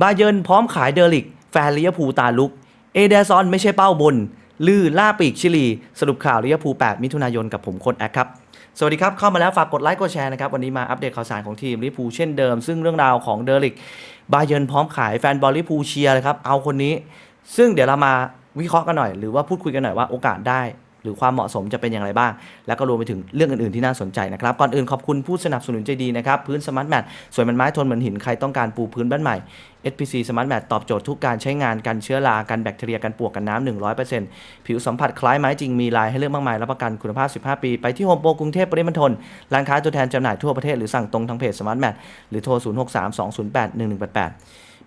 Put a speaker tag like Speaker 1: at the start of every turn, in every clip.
Speaker 1: บาเยิร์นพร้อมขายเดอริก แฟนลิเวอร์พูลตาลุก เอเดซอนไม่ใช่เป้าบน ลื่นล่าปีกชิลี สรุปข่าวลิเวอร์พูล 8 มิถุนายนกับผมคนแอคครับสวัสดีครับ เข้ามาแล้วฝากกดไลค์กดแชร์นะครับ วันนี้มาอัปเดตข่าวสารของทีมลิเวอร์พูลเช่นเดิม ซึ่งเรื่องราวของเดอริก บาเยิร์นพร้อมขายแฟนบอลลิเวอร์พูลเชียร์เลยครับเอาคนนี้ ซึ่งเดี๋ยวเรามาวิเคราะห์กันหน่อย หรือว่าพูดคุยกันหน่อยว่าโอกาสได้ หรือความเหมาะสมจะเป็นอย่างไรบ้าง แล้วก็รวมไปถึงเรื่องอื่นๆที่น่าสนใจนะครับ ก่อนอื่นขอบคุณผู้สนับสนุนใจดีนะครับ พื้นสมาร์ทแมทสวยเหมันไม้ทนเหมือนหินใครต้องการปูพื้นบ้านใหม่ SPC Smart Mat ตอบโจทย์ทุกการใช้งานกันเชื้อรากันแบคทีเรียกันปวกกันน้ำ100%ผิวสัมผัสคล้ายไม้จริงมีลายให้เลือกมากมายรับประกันคุณภาพ 15 ปี ไปที่โฮมโปรกรุงเทพปริมณฑลร้านค้าตัวแทนจำหน่ายทั่วประเทศหรือสั่งตรงทางเพจ Smart Mat หรือโทร 0632081188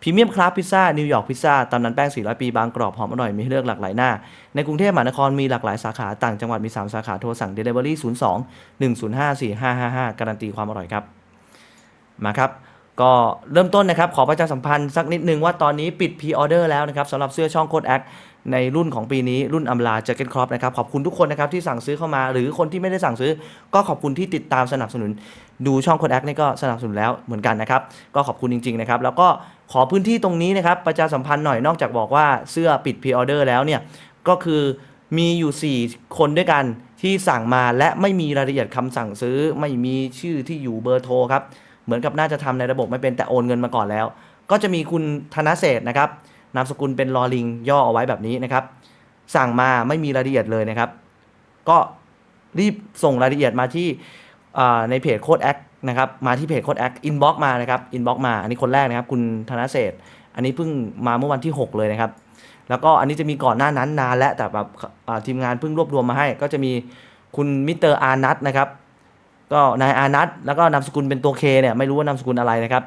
Speaker 1: พรีเมียมคราฟพิซซ่านิวยอร์กพิซซ่าตำนานแป้ง 400 ปี บางกรอบหอมอร่อย มีให้เลือกหลากหลายหน้า ในกรุงเทพมหานครมีหลากหลายสาขาต่างจังหวัดมี 3 สาขาโทรสั่ง Delivery 02 105 4555 การันตีความอร่อยครับ มาครับก็เริ่มต้นนะครับ ขอประชาสัมพันธ์สักนิดนึงว่าตอนนี้ปิดพ r ออเดอร์แล้วนะครับสำหรับเสื้อช่องโคดแอคในรุ่นของปีนี้รุ่นอำลา Jacket Crop นะครับ ขอบคุณทุกคนนะครับที่สั่งซื้อเข้ามา หรือคนที่ไม่ได้สั่งซื้อ ก็ขอบคุณที่ติดตามสนับสนุน ดูช่องคดแอคนี่ก็สนับสนุนแล้วเหมือนกันนะครับ ก็ขอบคุณจริง ๆ นะครับ แล้วก็ขอพื้นที่ตรงนี้นะครับ ประชาสัมพันธ์หน่อยนอกจากบอกว่าเสื้อปิดพ r ออเดอร์แล้วเนี่ย ก็คือมีอยู่ 4 คนด้วยกันที่สั่งมาและไม่มีรายละเอียดคำสั่งซื้อ ไม่มีชื่อที่อยู่เบอร์โทรครับเหมือนกับน่าจะทำในระบบไม่เป็นแต่โอนเงินมาก่อนแล้ว ก็จะมีคุณธนเศษนะครับนามสกุลเป็นลอลิงย่อเอาไว้แบบนี้นะครับ สั่งมาไม่มีรายละเอียดเลยนะครับ ก็รีบส่งรายละเอียดมาที่ ในเพจโคดแอคนะครับมาที่เพจโคดแอคอินบ็อกมานะครับอินบ็อกมาอันนี้คนแรกนะครับ คุณธนเศษอันนี้เพิ่งมาเมื่อวันที่ 6 เลยนะครับ แล้วก็อันนี้จะมีก่อนหน้านั้นนานแล้วแต่แบบทีมงานเพิ่งรวบรวมมาให้ ก็จะมีคุณมิสเตอร์อานัทนะครับก็นายอานัทแล้วก็นามสกุลเป็นตัวเคเนี่ยไม่รู้ว่านามสกุลอะไรนะครับ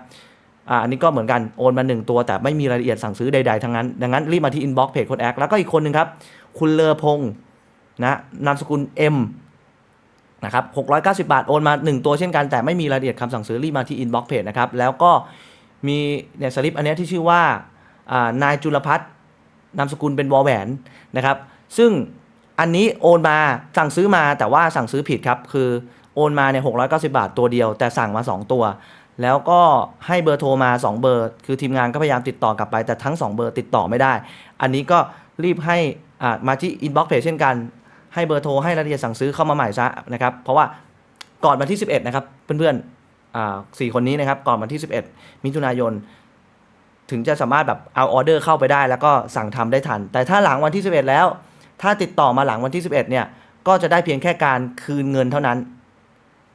Speaker 1: อ่าอันนี้ก็เหมือนกันโอนมา 1 ตัว แต่ไม่มีรายละเอียดสั่งซื้อใดๆทั้งนั้น ดังนั้นรีบมาที่อินบ็อกเพจโค้ดแอคแล้วก็อีกคนหนึ่งครับ คุณเลอพงศ์นะนามสกุล M นะครับ690 บาท โอนมา 1 ตัวเช่นกัน แต่ไม่มีรายละเอียดคำสั่งซื้อรีบมาที่อินบ็อกเพจนะครับ แล้วก็มีเนี่ยสลิปอันนี้ที่ชื่อว่านายจุลพัฒน์นามสกุลเป็นวอแหวนนะครับ ซึ่งอันนี้โอนมาสั่งซื้อมาแต่ว่าสั่งซื้อผิดครับ คือโอนมาเนี่ย690 บาทตัวเดียว แต่สั่งมา 2 ตัว แล้วก็ให้เบอร์โทรมา 2 เบอร์ คือทีมงานก็พยายามติดต่อกลับไปแต่ทั้ง 2 เบอร์ติดต่อไม่ได้ อันนี้ก็รีบให้อ่ามาที่อินบ็อกเพจเช่นกัน ให้เบอร์โทรให้รายละเอียดสั่งซื้อเข้ามาใหม่ซะนะครับ เพราะว่าก่อนวันที่ 11 นะครับ เพื่อนๆอ่าสี่คนนี้นะครับ ก่อนวันที่ 11 มิถุนายน ถึงจะสามารถแบบเอาออเดอร์เข้าไปได้ แล้วก็สั่งทำได้ทัน แต่ถ้าหลังวันที่ 11 แล้ว ถ้าติดต่อมาหลังวันที่ 11 เนี่ยก็จะได้เพียงแค่การคืนเงินเท่านั้น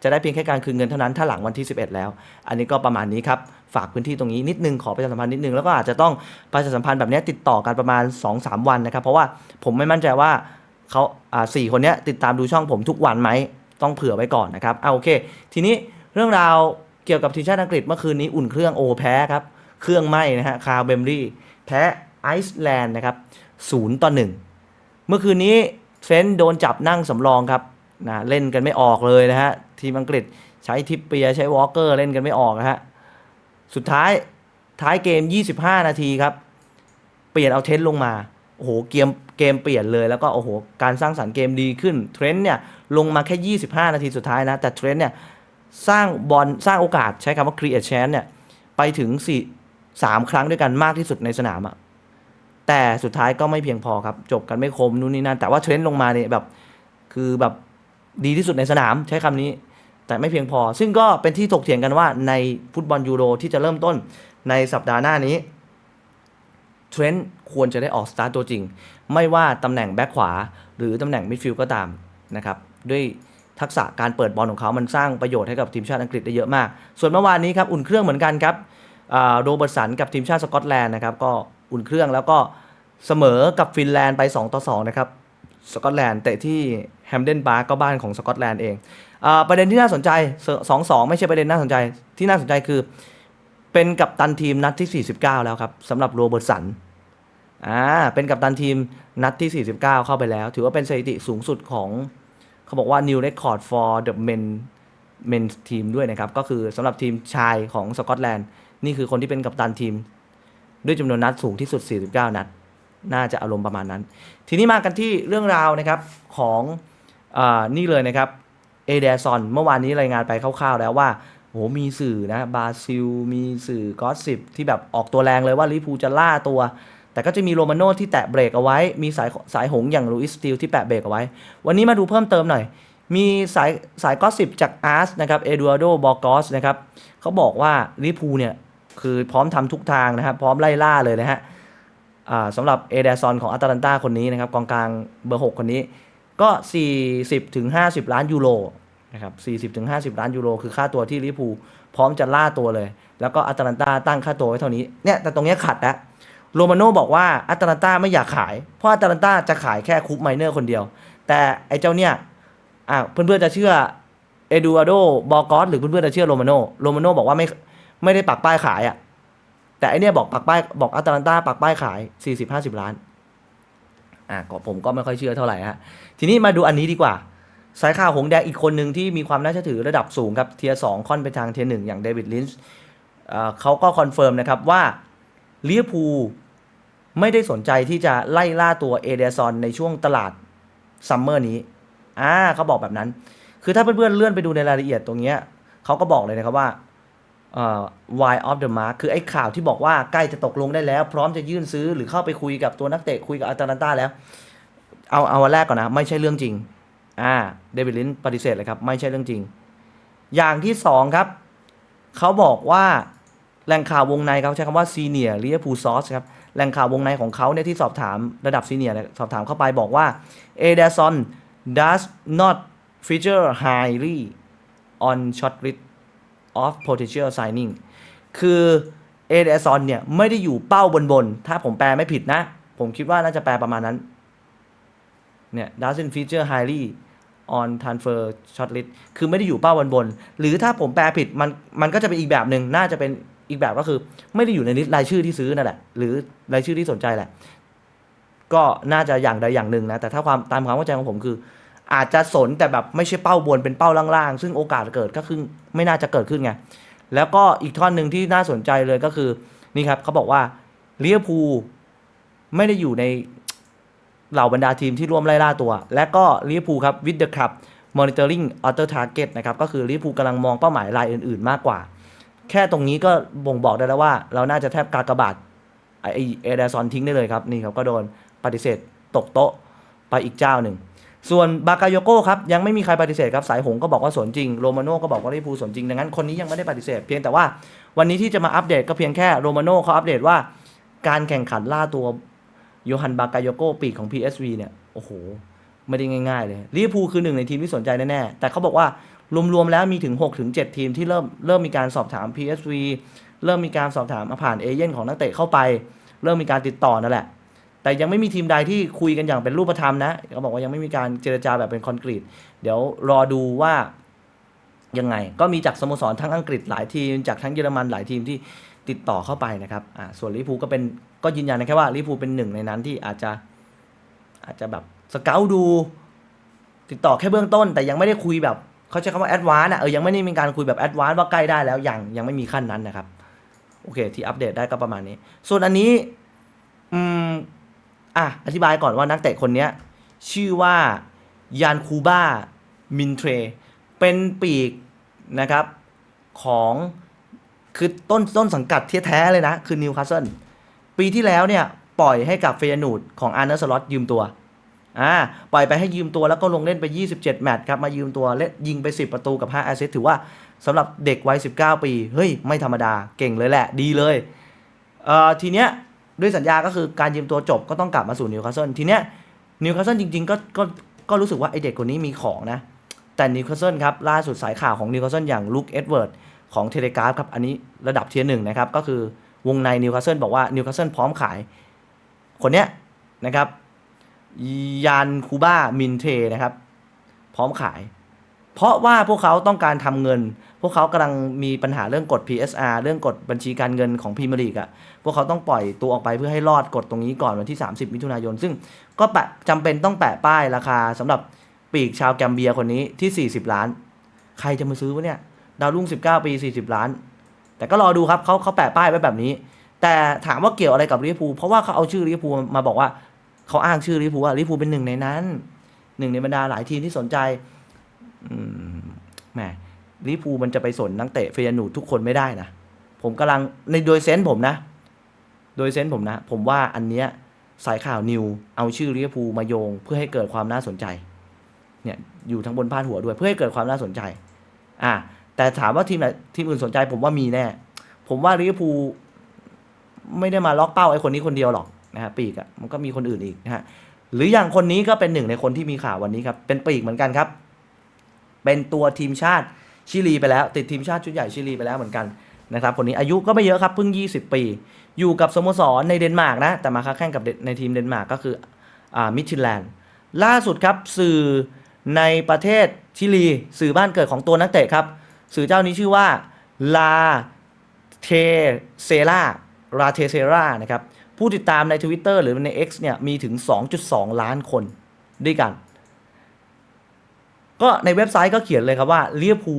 Speaker 1: จะได้เพียงแค่การคืนเงินเท่านั้นถ้าหลังวันที่ 11 แล้ว อันนี้ก็ประมาณนี้ครับฝากพื้นที่ตรงนี้นิดนึงขอประชาสัมพันธ์นิดนึงแล้วก็อาจจะต้องประชาสัมพันธ์แบบนี้ติดต่อกันประมาณ 2-3 วันนะครับ เพราะว่าผมไม่มั่นใจว่า เขาอ่าสี่คนนี้ติดตามดูช่องผมทุกวันไหมต้องเผื่อไว้ก่อนนะครับเอาโอเค ทีนี้เรื่องราวเกี่ยวกับทีมชาติอังกฤษเมื่อคืนนี้อุ่นเครื่องโอแพ้ครับ เครื่องไหม้นะฮะคาร์เบมรี่แพ้ไอซ์แลนด์นะครับศูนย์ต่อหนึ่งเมื่อคืนนี้เทรนโดนจับนั่งสำรองครับนะเล่นกันไม่ออกเลยนะฮะทีมอังกฤษใช้ทิปเปียใช้วอลเกอร์เล่นกันไม่ออกนะฮะสุดท้ายท้ายเกม 25 นาทีครับ เปลี่ยนเอาเทนต์ลงมา โอ้โห เกม เกมเปลี่ยนเลยแล้วก็โอ้โหการสร้างสรรค์เกมดีขึ้นเทรนต์เนี่ยลงมาแค่ 25 นาทีสุดท้ายนะ แต่เทรนต์เนี่ยสร้างบอลสร้างโอกาสใช้คำว่า create chance เนี่ยไปถึง 4 3 ครั้งด้วยกันมากที่สุดในสนามอะแต่สุดท้ายก็ไม่เพียงพอครับ จบกันไม่คมนู่นนี่นั่นแต่ว่าเทรนด์ลงมาเนี่ยแบบคือแบบดีที่สุดในสนามใช้คำนี้ แต่ไม่เพียงพอ ซึ่งก็เป็นที่ถกเถียงกันว่าในฟุตบอลยูโรที่จะเริ่มต้นในสัปดาห์หน้านี้ เทรนด์ควรจะได้ออกสตาร์ตตัวจริง ไม่ว่าตำแหน่งแบ็คขวา หรือตำแหน่งมิดฟิลด์ก็ตามนะครับด้วยทักษะการเปิดบอลของเขา มันสร้างประโยชน์ให้กับทีมชาติอังกฤษได้เยอะมาก ส่วนเมื่อวานนี้ครับอุ่นเครื่องเหมือนกันครับโรเบิร์ตสันกับทีมชาติสกอตแลนด์นะครับก็อุ่นเครื่องแล้วก็เสมอกับฟินแลนด์ไป 2 ต่อ 2 นะครับสกอตแลนด์เตะที่แฮมเดนบาร์ก็บ้านของสกอตแลนด์เองอประเด็นที่น่าสนใจสองสองไม่ใช่ประเด็นน่าสนใจที่น่าสนใจคือ เป็นกัปตันทีมนัดที่ 49 แล้วครับสำหรับโรเบิร์ตสันอ่าเป็นกัปตันทีมนัดที่ 49 เข้าไปแล้ว ถือว่าเป็นสถิติสูงสุดของ เขาบอกว่า new record for the men men team ด้วยนะครับ ก็คือสำหรับทีมชายของสกอตแลนด์ นี่คือคนที่เป็นกัปตันทีม ด้วยจำนวนนัดสูงที่สุด 49 นัด น่าจะอารมณ์ประมาณนั้น ทีนี้มากันที่เรื่องราวนะครับของอานี่เลยนะครับเอเดซอนเมื่อวานนี้รายงานไปคร่าวๆแล้วว่า โอ้โหมีสื่อนะบราซิล มีสื่อกอสซิบที่แบบออกตัวแรงเลยว่าลิพูจะล่าตัว แต่ก็จะมีโรมาโน่ที่แตะเบรกเอาไว้ มีสายสายหงอย่างลูอิสตีลที่แปะเบรกเอาไว้ วันนี้มาดูเพิ่มเติมหน่อย มีสายสายกอสซิบจากอาร์สนะครับเอดูอาร์โดบอกอสนะครับเขาบอกว่าลิพูเนี่ยคือพร้อมทำทุกทางนะครับพร้อมไล่ล่าเลยนะฮะสำหรับเอเดซอนของอัตแลนตาคนนี้นะครับกองกลางเบอร์ 6 คนนี้ก็ 40ถึง50 ล้านยูโร นะครับ 40-50 ล้านยูโร คือค่าตัวที่ลิเวอร์พูพร้อมจะล่าตัวเลย แล้วก็อัตแลนตาตั้งค่าตัวไว้เท่านี้ เนี่ย แต่ตรงนี้ขัดแล้วโรมาโน่บอกว่าอัตแลนตาไม่อยากขาย เพราะอัตแลนตาจะขายแค่คุปไมเนอร์คนเดียว แต่ไอ้เจ้าเนี่ยอะเพื่อนๆจะเชื่อเอดูอาโดบอกอสหรือเพื่อนๆจะเชื่อโรมาโน่โรมาโน่บอกว่าไม่ไม่ได้ปักป้ายขายอะ แต่ไอเนี่ยบอกปักป้ายบอกอัตแลนตาปักป้ายขาย 40 50 ล้าน อะก็ผมก็ไม่ค่อยเชื่อเท่าไหร่ฮะ ทีนี้มาดูอันนี้ดีกว่า สายข่าวหงแดงอีกคนหนึ่งที่มีความน่าเชื่อถือระดับสูงครับเทียร์สค่อนไปทางเทียร์หนึ่งอย่างเดวิดลินช์เขาก็คอนเฟิร์มนะครับว่าลิเวอร์พูลไม่ได้สนใจที่จะไล่ล่าตัวเอเดซอนในช่วงตลาดซัมเมอร์นี้อ่าเขาบอกแบบนั้น คือถ้าเพื่อนๆเลื่อนไปดูในรายละเอียดตรงเนี้ยเขาก็บอกเลยนะครับว่าเอ่อ why of the mark คือไอ้ข่าวที่บอกว่าใกล้จะตกลงได้แล้ว พร้อมจะยื่นซื้อหรือเข้าไปคุยกับตัวนักเตะคุยกับอัตแลนตาแล้ว เอาเอาวันแรกก่อนนะ ไม่ใช่เรื่องจริง อ่าเดวิดลินปฏิเสธเลยครับไม่ใช่เรื่องจริง อย่างที่สองครับ เขาบอกว่าแหล่งข่าววงในเขาใช้คำว่า senior Liverpool source ครับแหล่งข่าววงในของเขาเนี่ยที่สอบถามระดับ senior เนี่ยสอบถามเข้าไปบอกว่า Ederson does not feature highly on short list of potential signing คือเอเดซอนเนี่ยไม่ได้อยู่เป้าบนบนๆ ถ้าผมแปลไม่ผิดนะ ผมคิดว่าน่าจะแปลประมาณนั้นเนี่ย doesn't feature highly on transfer shortlist คือไม่ได้อยู่เป้าบนบน หรือถ้าผมแปลผิดมันมันก็จะเป็นอีกแบบหนึ่งน่าจะเป็นอีกแบบก็คือ ไม่ได้อยู่ในลิสต์รายชื่อที่ซื้อนั่นแหละ หรือรายชื่อที่สนใจแหละ ก็น่าจะอย่างใดอย่างหนึ่งนะ แต่ถ้าความตามความเข้าใจของผมคือ อาจจะสนแต่แบบไม่ใช่เป้าบนเป็นเป้าล่างๆ ซึ่งโอกาสเกิดก็คือไม่น่าจะเกิดขึ้นไง แล้วก็อีกท่อนหนึ่งที่น่าสนใจเลยก็คือนี่ครับเขาบอกว่าเลียพูไม่ได้อยู่ใน เหล่าบรรดาทีมที่ร่วมไล่ล่าตัว และก็เลียพูลครับ with the club monitoring other target นะครับก็คือเลียพูลกำลังมองเป้าหมายรายอื่น ๆ มากกว่า แค่ตรงนี้ก็บ่งบอกได้แล้วว่า เราน่าจะแทบกากบาทไอเอเดซอนทิ้งได้เลยครับนี่ครับก็โดนปฏิเสธตกโต๊ะไปอีกเจ้าหนึ่ง ส่วนบากายโก้ครับยังไม่มีใครปฏิเสธครับสายหงก็บอกว่าสนจริงโรมาโน่ก็บอกว่าลิเวอร์พูลสนจริงดังนั้นคนนี้ยังไม่ได้ปฏิเสธ เพียงแต่ว่าวันนี้ที่จะมาอัปเดตก็เพียงแค่โรมาโน่เขาอัปเดตว่าการแข่งขันล่าตัว โยฮันบากายโกปีกของ PSV เนี่ยโอ้โห ไม่ได้ง่ายๆเลยลิเวอร์พูลคือหนึ่งในทีมที่สนใจแน่ๆแต่เขาบอกว่ารวมๆแล้วมีถึง6ถึง7ทีมที่เริ่มเริ่มมีการสอบถาม PSV เริ่มมีการสอบถามผ่านเอเย่นของนักเตะเข้าไป เริ่มมีการติดต่อนั่นแหละ แต่ยังไม่มีทีมใดที่คุยกันอย่างเป็นรูปธรรมนะเขาบอกว่ายังไม่มีการเจรจาแบบเป็นคอนกรีต เดี๋ยวรอดูว่ายังไง ก็มีจากสโมสรทั้งอังกฤษหลายทีมจากทั้งเยอรมันหลายทีมที่ ติดต่อเข้าไปนะครับอ่าส่วนลิพูก็เป็นก็ยืนยันนะแค่ว่าลิพูเป็นหนึ่งในนั้นที่อาจจะอาจจะแบบสเกลดู ติดต่อแค่เบื้องต้น แต่ยังไม่ได้คุยแบบเขาใช้คำว่าแอดวานซ์อะเออยังไม่ได้มีการคุยแบบแอดวาน์ว่าใกล้ได้แล้วยังยังไม่มีขั้นนั้นนะครับโอเค ที่อัปเดตได้ก็ประมาณนี้ ส่วนอันนี้อืมอะอธิบายก่อนว่านักเตะคนเนี้ยชื่อว่ายานคูบ้ามินเทร เป็นปีกนะครับของ คือต้นต้นสังกัดแท้ๆเลยนะ คือนิวคาสเซิลปีที่แล้วเนี่ย ปล่อยให้กับเฟยนูดของอาร์เนสล็อตยืมตัวอ่าปล่อยไปให้ยืมตัวแล้วก็ลงเล่นไป 27 แมตช์ครับ มายืมตัวเล่นยิงไป 10 ประตูกับ 5 แอสซิสต์ถือว่าสำหรับเด็กวัย 19 ปี เฮ้ย ไม่ธรรมดาเก่งเลยแหละ ดีเลยเอ่อทีเนี้ยด้วยสัญญาก็คือการยืมตัวจบก็ต้องกลับมาสู่นิวคาสเซิลทีเนี้ยนิวคาสเซิลจริงๆก็ก็ก็รู้สึกว่าไอเด็กคนนี้มีของนะ แต่นิวคาสเซิลครับล่าสุดสายข่าวของนิวคาสเซิลอย่างลุคเอ็ดเวิร์ด ของเทเลกราฟครับ อันนี้ระดับเทียร์หนึ่งนะครับ ก็คือวงในนิวคาสเซิลบอกว่านิวคาสเซิลพร้อมขาย คนเนี้ยนะครับ ยานคูบ้ามินเทนะครับ พร้อมขาย เพราะว่าพวกเขาต้องการทำเงิน พวกเขากำลังมีปัญหาเรื่องกฎ PSR เรื่องกฎบัญชีการเงินของพรีเมียร์ลีกอะพวกเขาต้องปล่อยตัวออกไปเพื่อให้รอดกฎตรงนี้ก่อนวันที่ 30 มิถุนายน ซึ่งก็แปะจำเป็นต้องแปะป้ายราคาสำหรับปีกชาวแกมเบียคนนี้ที่ 40 ล้าน ใครจะมาซื้อวะเนี่ย ดาวรุ่ง 19 ปี 40 ล้าน แต่ก็รอดูครับเขาเขาแปะป้ายไว้แบบนี้ แต่ถามว่าเกี่ยวอะไรกับลิเวอร์พูลเพราะว่าเขาเอาชื่อลิเวอร์พูลมาบอกว่าเขาอ้างชื่อลิเวอร์พูลว่าลิเวอร์พูลเป็นหนึ่งในนั้นหนึ่งในบรรดาหลายทีมที่สนใจมแหมลิเวอร์พูลมันจะไปสนนักเตะเฟยนูทุกคนไม่ได้นะผมกำลังในโดยเซนส์ผมนะ โดยเซนส์ผมนะ ผมว่าอันเนี้ยสายข่าวนิวเอาชื่อลิเวอร์พูลมาโยง เพื่อให้เกิดความน่าสนใจ เนี่ยอยู่ทั้งบนพาดหัวด้วยเพื่อให้เกิดความน่าสนใจ อะ แต่ถามว่าทีมไหนทีมอื่นสนใจผมว่ามีแน่ ผมว่าลิเวอร์พูลไม่ได้มาล็อกเป้าไอ้คนนี้คนเดียวหรอกนะฮะปีกอะมันก็มีคนอื่นอีกนะฮะหรืออย่างคนนี้ก็เป็นหนึ่งในคนที่มีข่าววันนี้ครับ เป็นปีกเหมือนกันครับ เป็นตัวทีมชาติชิลีไปแล้ว ติดทีมชาติชุดใหญ่ชิลีไปแล้วเหมือนกันนะครับคนนี้อายุก็ไม่เยอะครับเพิ่ง 20 ปี อยู่กับสโมสรในเดนมาร์กนะ แต่มาค้าแข่งกับในทีมเดนมาร์กก็คืออ่ามิทิแลนด์ล่าสุดครับสื่อในประเทศชิลี สื่อบ้านเกิดของตัวนักเตะครับ สื่อเจ้านี้ชื่อว่าลาเทเซราลาเทเซรานะครับ ผู้ติดตามใน Twitter หรือใน X เนี่ยมีถึง 2.2 ล้านคนด้วยกัน ก็ในเว็บไซต์ก็เขียนเลยครับว่าเลียพู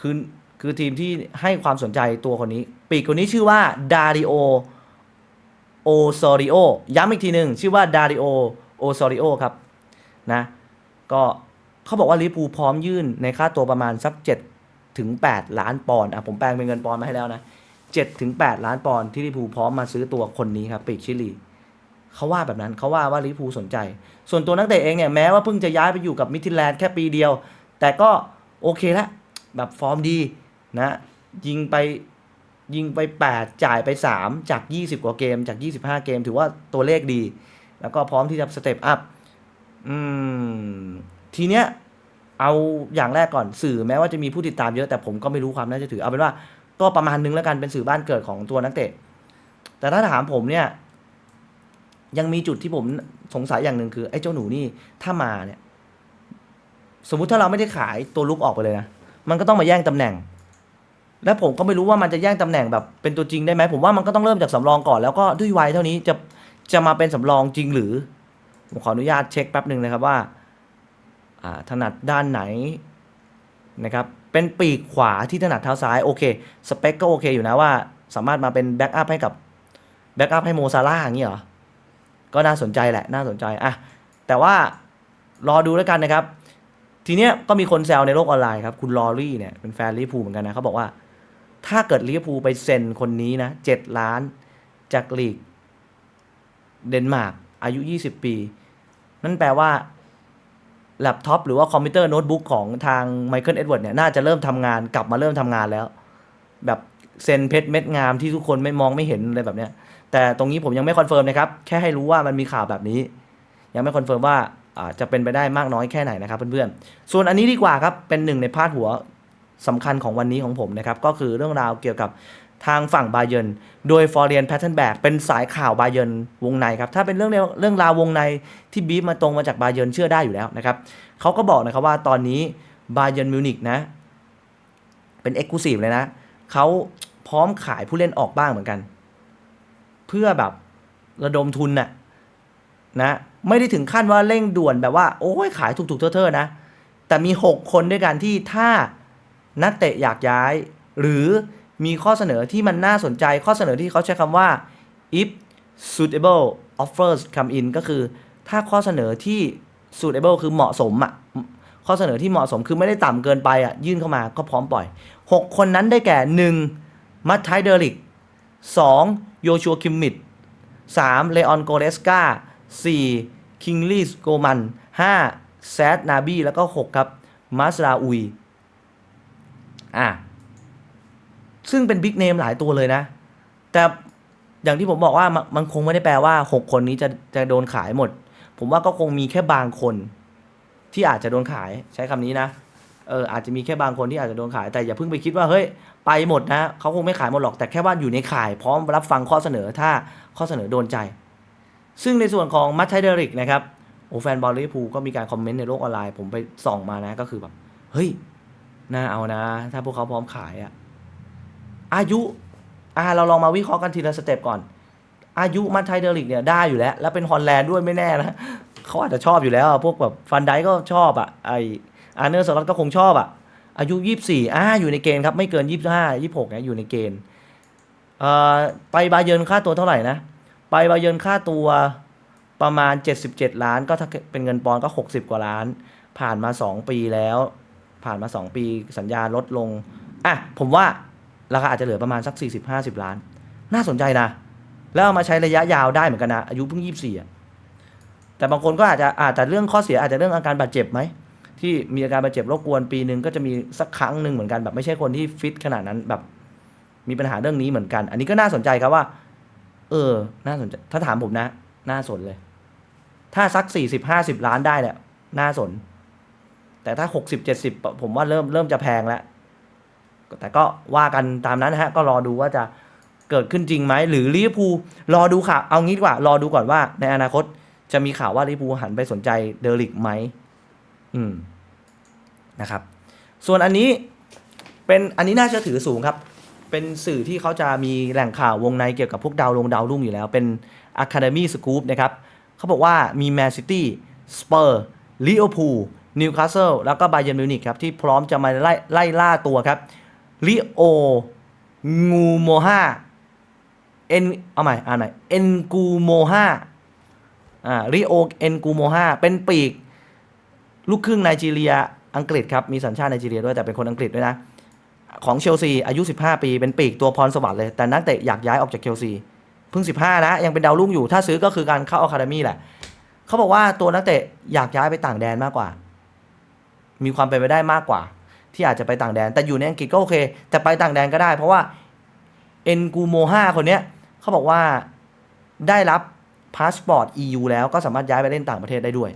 Speaker 1: คือคือทีมที่ให้ความสนใจตัวคนนี้ ปีกคนนี้ชื่อว่าดาริโอโอซอริโอย้ำอีกทีหนึ่งชื่อว่าดาริโอโอซอริโอครับนะก็เขาบอกว่าลิปูพร้อมยื่นในค่าตัวประมาณสัก7 ถึง 8 ล้านปอนด์อะผมแปลงเป็นเงินปอนด์มาให้แล้วนะ7ถึง 8 ล้านปอนด์ที่ลิพูพร้อมมาซื้อตัวคนนี้ครับปีกชิลีเขาว่าแบบนั้นเขาว่าว่าลิพูสนใจ ส่วนตัวนักเตะเองเนี่ยแม้ว่าเพิ่งจะย้ายไปอยู่กับมิทิแลนด์แค่ปีเดียว แต่ก็โอเคละแบบฟอร์มดีนะยิงไปยิงไป 8 จ่ายไป 3 จาก 20 กว่าเกมจาก 25 เกม ถือว่าตัวเลขดี แล้วก็พร้อมที่จะสเต็ปอัพอืมทีเนี้ย เอาอย่างแรกก่อนสื่อแม้ว่าจะมีผู้ติดตามเยอะแต่ผมก็ไม่รู้ความน่าจะถือเอาเป็นว่า ก็ประมาณนึงแล้วกันเป็นสื่อบ้านเกิดของตัวนักเตะ แต่ถ้าถามผมเนี่ย ยังมีจุดที่ผมสงสัยอย่างหนึ่งคือไอ้เจ้าหนูนี่ถ้ามาเนี่ย สมมุติถ้าเราไม่ได้ขายตัวลุกออกไปเลยนะมันก็ต้องมาแย่งตำแหน่ง และผมก็ไม่รู้ว่ามันจะแย่งตำแหน่งแบบเป็นตัวจริงได้ไหมผมว่ามันก็ต้องเริ่มจากสำรองก่อนแล้วก็ด้วยวัยเท่านี้จะจะมาเป็นสำรองจริงหรือผมขออนุญาตเช็คแป๊บหนึ่งนะครับว่า ถนัดด้านไหนนะครับเป็นปีกขวาที่ถนัดเท้าซ้ายโอเคสเปคก็โอเคอยู่นะว่า สามารถมาเป็นแบ็กอัพให้กับแบ็กอัพให้โมซาร่าอย่างนี้เหรอ ก็น่าสนใจแหละน่าสนใจอะแต่ว่ารอดูแล้วกันนะครับ ทีเนี้ยก็มีคนแซวในโลกออนไลน์ครับ คุณลอรี่เนี่ยเป็นแฟนลิเวอร์พูลเหมือนกันนะเขาบอกว่า ถ้าเกิดลิเวอร์พูลไปเซ็นคนนี้นะเจ็ดล้านจากลีกเดนมาร์กอายุ 20 ปี นั่นแปลว่า แล็ปท็อปหรือว่าคอมพิวเตอร์โน้ตบุ๊กของทางไมเคิลเอ็ดเวิร์ดเนี่ยน่าจะเริ่มทำงานกลับมาเริ่มทำงานแล้ว แบบเซนเพชรเม็ดงามที่ทุกคนไม่มองไม่เห็นอะไรแบบเนี้ยแต่ตรงนี้ผมยังไม่คอนเฟิร์มนะครับแค่ให้รู้ว่ามันมีข่าวแบบนี้ ยังไม่คอนเฟิร์มว่าอ่าจะเป็นไปได้มากน้อยแค่ไหนนะครับเพื่อนๆ ส่วนอันนี้ดีกว่าครับเป็นหนึ่งในพาดหัวสำคัญของวันนี้ของผมนะครับก็คือเรื่องราวเกี่ยวกับ ทางฝั่งบาเยนโดยฟอร์เรียนแพทเทิร์นแบกเป็นสายข่าวบาเยนวงในครับ ถ้าเป็นเรื่องเรื่องราววงในที่บีฟมาตรงมาจากบาเยนเชื่อได้อยู่แล้วนะครับเขาก็บอกนะครับว่าตอนนี้บาเยนมิวนิกนะ เป็นเอ็กซ์คลูซีฟเลยนะเขาพร้อมขายผู้เล่นออกบ้างเหมือนกัน เพื่อแบบระดมทุนน่ะนะไม่ได้ถึงขั้นว่าเร่งด่วนแบบว่า โอ้ยขายถูกๆเท่อๆนะ แต่มี 6 คนด้วยกันที่ถ้านักเตะอยากย้าย หรือ มีข้อเสนอที่มันน่าสนใจข้อเสนอที่เขาใช้คำว่า if suitable offers come in ก็คือถ้าข้อเสนอที่ suitable คือเหมาะสมอะข้อเสนอที่เหมาะสมคือไม่ได้ต่ำเกินไปอะยื่นเข้ามาก็พร้อมปล่อย 6 คนนั้นได้แก่ 1. มัตไทเดอริก 2. โยชัวคิมมิด 3. เลออนโกเรสกา 4. คิงลีสโกมัน 5. แซดนาบีแล้วก็ 6 ครับ มาสราอุยอะ ซึ่งเป็นบิ๊กเนมหลายตัวเลยนะ แต่อย่างที่ผมบอกว่ามันมันคงไม่ได้แปลว่า 6 คนนี้จะจะโดนขายหมด ผมว่าก็คงมีแค่บางคน ที่อาจจะโดนขายใช้คำนี้นะเอออาจจะมีแค่บางคนที่อาจจะโดนขายแต่อย่าเพิ่งไปคิดว่าเฮ้ยไปหมดนะเขาคงไม่ขายหมดหรอกแต่แค่ว่าอยู่ในข่ายพร้อมรับฟังข้อเสนอถ้าข้อเสนอโดนใจ ซึ่งในส่วนของมัตไทเดริกนะครับโอ้แฟนบอลลิเวอร์พูลก็มีการคอมเมนต์ในโลกออนไลน์ผมไปส่องมานะก็คือแบบเฮ้ยน่าเอานะ ถ้าพวกเขาพร้อมขายอะ อายุอ่าเราลองมาวิเคราะห์กันทีละสเต็ปก่อน อายุมัตไทเดอริกเนี่ยได้อยู่แล้ว แล้วเป็นฮอลแลนด์ด้วยไม่แน่นะเขาอาจจะชอบอยู่แล้วอะพวกแบบฟันไดก็ชอบอะไออาร์เนอร์สล็อตก็คงชอบอะอายุ 24อ่าอยู่ในเกณฑ์ครับ ไม่เกิน 25 26เนี่ยอยู่ในเกณฑ์เอ่อไปบาเยินค่าตัวเท่าไหร่นะ ไปบาเยินค่าตัวประมาณ 77 ล้าน ก็ถ้าเป็นเงินปอนด์ก็ 60 กว่าล้าน ผ่านมา 2 ปีแล้ว ผ่านมา 2 ปีสัญญาลดลงอะผมว่า ราคาอาจจะเหลือประมาณสัก 40-50 ล้าน น่าสนใจนะ แล้วเอามาใช้ระยะยาวได้เหมือนกันนะ อายุเพิ่ง 24อะแต่บางคนก็อาจจะอาจจะเรื่องข้อเสียอาจจะเรื่องอาการบาดเจ็บไหม ที่มีอาการบาดเจ็บรบกวนปีหนึ่งก็จะมีสักครั้งหนึ่งเหมือนกันแบบไม่ใช่คนที่ฟิตขนาดนั้นแบบมีปัญหาเรื่องนี้เหมือนกัน อันนี้ก็น่าสนใจครับว่า เออ น่าสนใจ ถ้าถามผมนะ น่าสนเลย ถ้าสักสี่สิบห้าสิบล้านได้เนี่ยน่าสน แต่ถ้าหกสิบเจ็ดสิบผมว่าเริ่มเริ่มจะแพงแล้ว แต่ก็ว่ากันตามนั้นนะฮะก็รอดูว่าจะเกิดขึ้นจริงไหมหรือลิเวอร์พูลรอดูข่าวเอางี้ดีกว่ารอดูก่อนว่า ในอนาคตจะมีข่าวว่าลิเวอร์พูลหันไปสนใจเดอริกไหมอืมนะครับ ส่วนอันนี้เป็นอันนี้น่าเชื่อถือสูงครับ เป็นสื่อที่เขาจะมีแหล่งข่าววงในเกี่ยวกับพวกดาวลงดาวรุ่งอยู่แล้ว เป็น Academy Scoop นะครับเขาบอกว่ามีแมนซิตี้สเปอร์ลิเวอร์พูลนิวคาสเซิลแล้วก็บาเยร์นมิวนิกครับ ที่พร้อมจะมาไล่ไล่ล่าตัวครับ ลิโอ งูโมฮาเอ็นเอาใหม่อ่านหน่อยเอ็นกูโมฮาอ่าริโอเอ็นกูโมฮาเป็นปีก ลูกครึ่งไนจีเรียอังกฤษครับ มีสัญชาติไนจีเรียด้วยแต่เป็นคนอังกฤษด้วยนะ ของเชลซี อายุ 15 ปี เป็นปีกตัวพรสวรรค์เลย แต่นักเตะอยากย้ายออกจากเชลซีเพิ่ง 15 นะ ยังเป็นดาวรุ่งอยู่ ถ้าซื้อก็คือการเข้าอะคาเดมี่แหละ เขาบอกว่าตัวนักเตะอยากย้ายไปต่างแดนมากกว่า มีความเป็นไปได้มากกว่า ที่อาจจะไปต่างแดน แต่อยู่ในอังกฤษก็โอเค แต่ไปต่างแดนก็ได้ เพราะว่าเอ็นกูโมฮาคนเนี้ยเขาบอกว่าได้รับพาสปอร์ต EU แล้วก็สามารถย้ายไปเล่นต่างประเทศได้ด้วย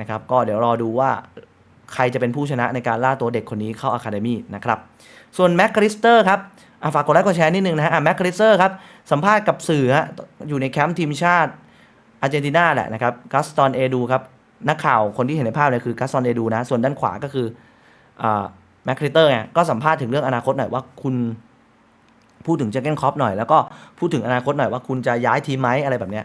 Speaker 1: นะครับก็เดี๋ยวรอดูว่าใครจะเป็นผู้ชนะในการล่าตัวเด็กคนนี้เข้าอะคาเดมี่นะครับ ส่วนแม็กคริสเตอร์ครับฝากกดไลค์กดแชร์นิดนึงนะฮะแม็กคริสเตอร์ครับ สัมภาษณ์กับสื่ออยู่ในแคมป์ทีมชาติอาร์เจนตินาแหละนะครับกัสตอนเอดูครับ นักข่าวคนที่เห็นในภาพเนี่ยคือกัสตอนเอดูนะ ส่วนด้านขวาก็คือแม็กคริเตอร์ไงก็สัมภาษณ์ถึงเรื่องอนาคตหน่อยว่าคุณพูดถึงเจเกนครอปหน่อยแล้วก็พูดถึงอนาคตหน่อยว่าคุณจะย้ายทีมไหมอะไรแบบเนี้ย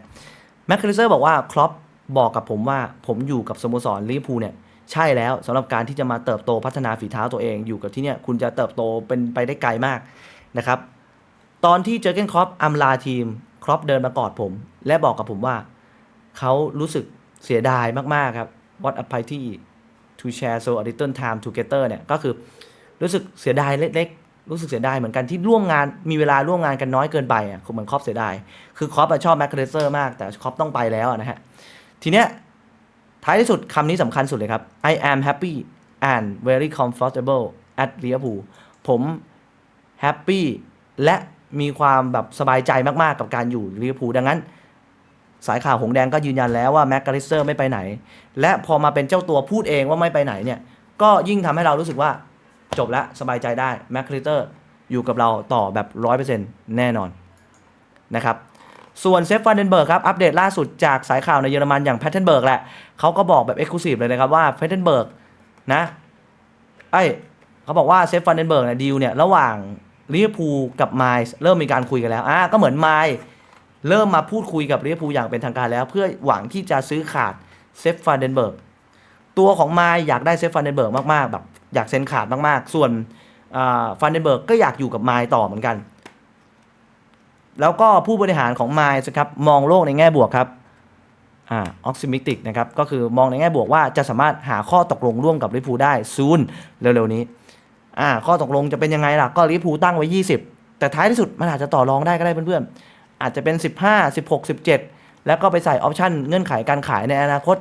Speaker 1: แม็กคริเตอร์บอกว่าครอปบอกกับผมว่าผมอยู่กับสโมสรลิเวอร์พูลเนี่ยใช่แล้วสำหรับการที่จะมาเติบโตพัฒนาฝีเท้าตัวเอง อยู่กับที่เนี่ยคุณจะเติบโตเป็นไปได้ไกลมากนะครับตอนที่เจอเกนครอปอำลาทีมครอปเดินมากอดผม และบอกกับผมว่า เขารู้สึก เสียดายมากๆครับ what a pity to share so a little time together เนี่ยก็คือรู้สึกเสียดายเล็กๆ รู้สึกเสียดายเหมือนกันที่ร่วมงานมีเวลาร่วมงานกันน้อยเกินไปอะเหมือนครอปเสียดาย คือครอปชอบแม็กคาเซอร์มากแต่ครอปต้องไปแล้วนะฮะ ทีเนี้ยท้ายที่สุดคำนี้สำคัญสุดเลยครับ I am happy and very comfortable at Liverpool ผมแฮปปี้และมีความแบบสบายใจมากๆกับการอยู่ลิเวอร์พูลดังนั้น สายข่าวหงแดงก็ยืนยันแล้วว่าแม็กคาริสเซอร์ไม่ไปไหน และพอมาเป็นเจ้าตัวพูดเองว่าไม่ไปไหนเนี่ย ก็ยิ่งทำให้เรารู้สึกว่าจบแล้วสบายใจได้แม็กคาริสเซอร์อยู่กับเราต่อแบบ 100%แน่นอนนะครับส่วนเซฟฟานเดนเบิร์กครับ อัปเดตล่าสุดจากสายข่าวในเยอรมันอย่างแพทเทนเบิร์กแหละเขาก็บอกแบบเอ็กซ์คลูซีฟเลยนะครับว่าแพทเทนเบิร์กนะไอเขาบอกว่าเซฟฟานเดนเบิร์กเนี่ยดีลเนี่ยระหว่างลิเวอร์พูลกับไมล์เริ่มมีการคุยกันแล้วอะก็เหมือนไมล์ เริ่มมาพูดคุยกับลิเวอร์พูลอย่างเป็นทางการแล้ว เพื่อหวังที่จะซื้อขาดเซฟฟานเดนเบิร์กตัวของไมล์อยากได้เซฟฟานเดนเบิร์กมากๆแบบอยากเซ็นขาดมากๆ ส่วนฟันเดนเบิร์กก็อยากอยู่กับไมล์ต่อเหมือนกัน แล้วก็ผู้บริหารของ m i ส์ครับมองโลกในแง่บวกครับอ่าออกซิมิติกนะครับก็คือมองในแง่บวกว่าจะสามารถหาข้อตกลงร่วมกับลิเวอร์พูได้ซูนเร็วๆนี้อ่าข้อตกลงจะเป็นยังไงล่ะก็ลิเวอร์พูตั้งไว้ 20 แต่ท้ายที่สุดมันอาจจะต่อรองได้ก็ได้เพื่อนๆ อาจจะเป็น 15 16 17 แล้วก็ไปใส่ออปชันเงื่อนไขการขายในอนาคต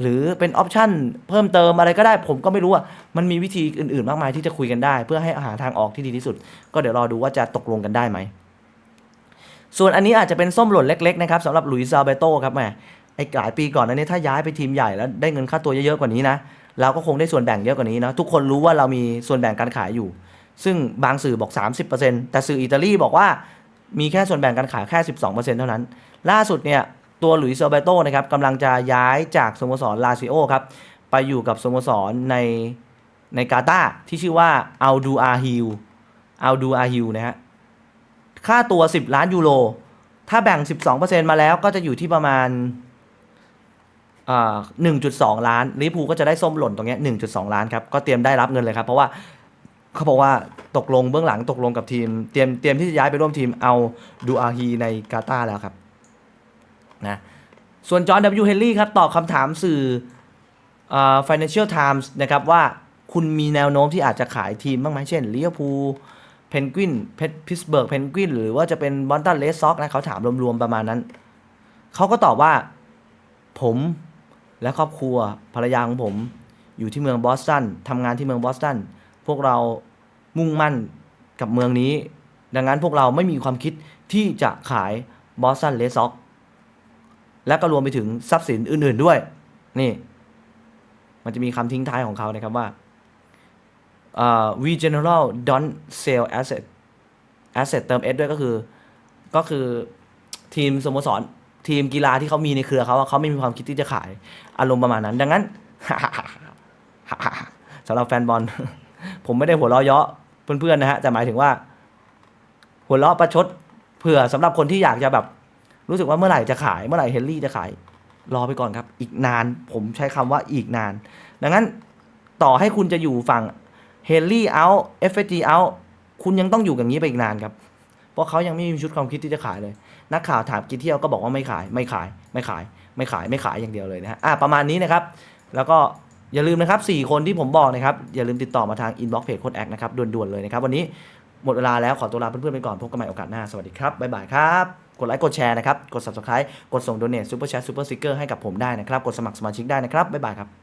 Speaker 1: หรือเป็นออปชันเพิ่มเติมอะไรก็ได้ ผมก็ไม่รู้อะมันมีวิธีอื่นๆ มากมายที่จะคุยกันได้ เพื่อให้หาทางออกที่ดีที่สุด ก็เดี๋ยวรอดูว่าจะตกลงกันได้ไหมส่วนอันนี้อาจจะเป็นส้มหล่นเล็กๆนะครับสำหรับหลุยส์ซาเบโตครับแหมไอ้หลายปีก่อนนั้นเนี่ยถ้าย้ายไปทีมใหญ่แล้วได้เงินค่าตัวเยอะๆกว่านี้นะเราก็คงได้ส่วนแบ่งเยอะกว่านี้นะทุกคนรู้ว่าเรามีส่วนแบ่งการขายอยู่ ซึ่งบางสื่อบอก 30%แต่สื่ออิตาลีบอกว่า มีแค่ส่วนแบ่งการขายแค่ 12%เท่านั้น ล่าสุดเนี่ยตัวหลุยส์เซาเบโตนะครับกำลังจะย้ายจากสโมสรลาซิโอครับ ไปอยู่กับสโมสรในในกาตาที่ชื่อว่าอัลดูอาฮิลอัลดูอาฮิลนะฮะค่าตัว 10 ล้านยูโร ถ้าแบ่ง 12%มาแล้วก็จะอยู่ที่ประมาณอ่า1.2ล้านลิเวอร์พูก็จะได้ส้มหล่นตรงเนี้ย1.2ล้านครับ ก็เตรียมได้รับเงินเลยครับ เพราะว่า เขาบอกว่าตกลงเบื้องหลังตกลงกับทีม เตรียมเตรียมที่จะย้ายไปร่วมทีมเอาดูอาฮีในกาตาแล้วครับนะส่วนจอห์น W. เฮนรี่ครับตอบคำถามสื่ออ Financial Times นะครับว่าคุณมีแนวโน้มที่อาจจะขายทีมบ้างไหมเช่นลิเวอร์พูลเพนกวินเพิสเบิร์กเพนกวินหรือว่าจะเป็นบอนตันเลสซ็อกนะเขาถามรวมๆประมาณนั้น เขาก็ตอบว่า ผมและครอบครัวภรรยาของผม อยู่ที่เมืองบอสตันทำงานที่เมืองบอสตัน พวกเรามุ่งมั่นกับเมืองนี้ ดังนั้นพวกเราไม่มีความคิดที่จะขายบอสตันเลสซ็อกและก็รวมไปถึงทรัพย์สินอื่น ๆด้วย นี่ มันจะมีคำทิ้งท้ายของเขานะครับว่าอ่า we general don't sell asset asset เติม s ด้วยก็คือ ก็คือทีมสโมสรทีมกีฬาที่เขามีในเครือเขาเขาไม่มีความคิดที่จะขายอารมณ์ประมาณนั้น ดังนั้นสำหรับแฟนบอล ผมไม่ได้หัวเราะเยาะเพื่อนๆนะฮะแต่หมายถึงว่า หัวเราะประชดเผื่อสำหรับคนที่อยากจะแบบ รู้สึกว่าเมื่อไหร่จะขายเมื่อไหร่เฮนรี่จะขายรอไปก่อนครับ อีกนานผมใช้คำว่าอีกนาน ดังนั้นต่อให้คุณจะอยู่ฝั่งเฮนรี่เอาเอฟเอจีเอาคุณยังต้องอยู่อย่างนี้ไปอีกนานครับ เพราะเขายังไม่มีชุดความคิดที่จะขายเลย นักข่าวถามกี่เที่ยวก็บอกว่าไม่ขาย ไม่ขาย ไม่ขาย ไม่ขาย ไม่ขายอย่างเดียวเลยนะฮะอะประมาณนี้นะครับ แล้วก็ อย่าลืมนะครับ 4 คนที่ผมบอกนะครับ อย่าลืมติดต่อมาทางอินบ็อกซ์เพจโค้ดแอคนะครับด่วนๆเลยนะครับ วันนี้หมดเวลาแล้วขอตัวลาเพื่อนๆไปก่อนพบกันใหม่โอกาสหน้า สวัสดีครับบ๊ายบายครับ กดไลค์กดแชร์นะครับ กด subscribe กดส่ง donate super chat super sticker ให้กับผมได้นะครับ กดสมัครสมาชิกได้นะครับบ๊ายบายครับ